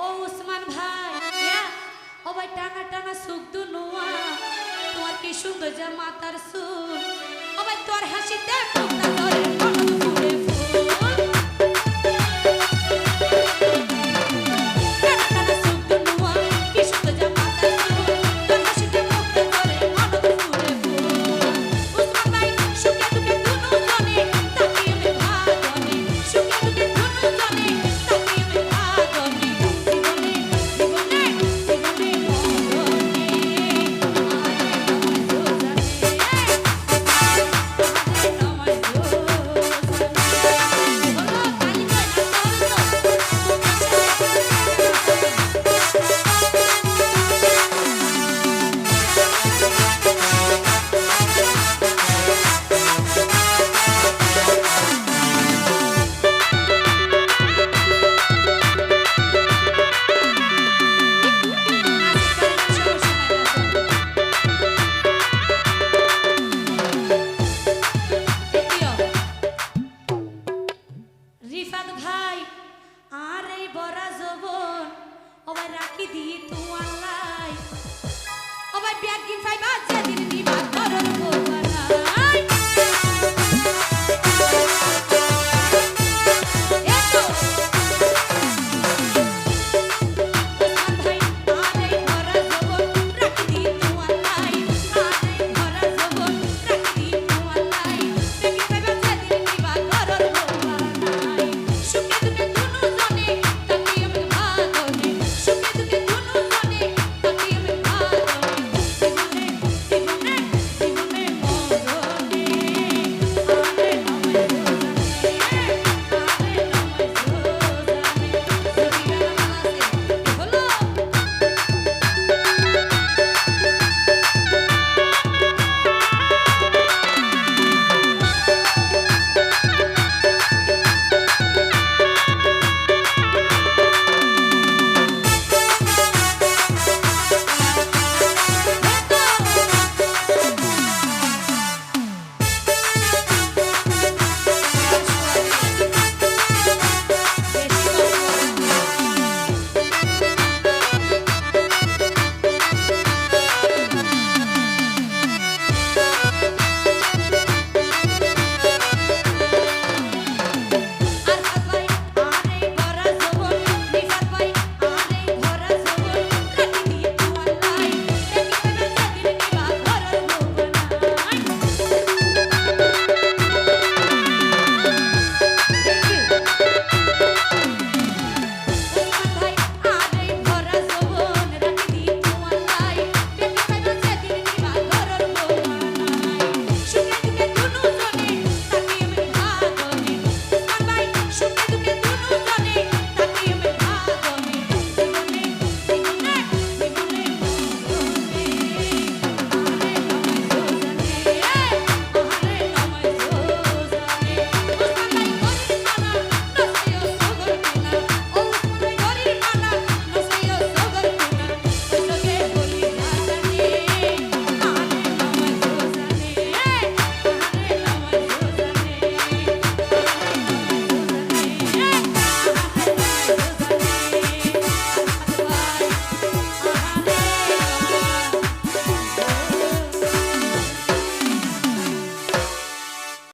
ও উসমান ভাই ও ভাই, টানা টানা সুখ দু নোয়া। তোমার কি সুন্দর যা মাতার সুখ ও ভাই, তোর হাসিতে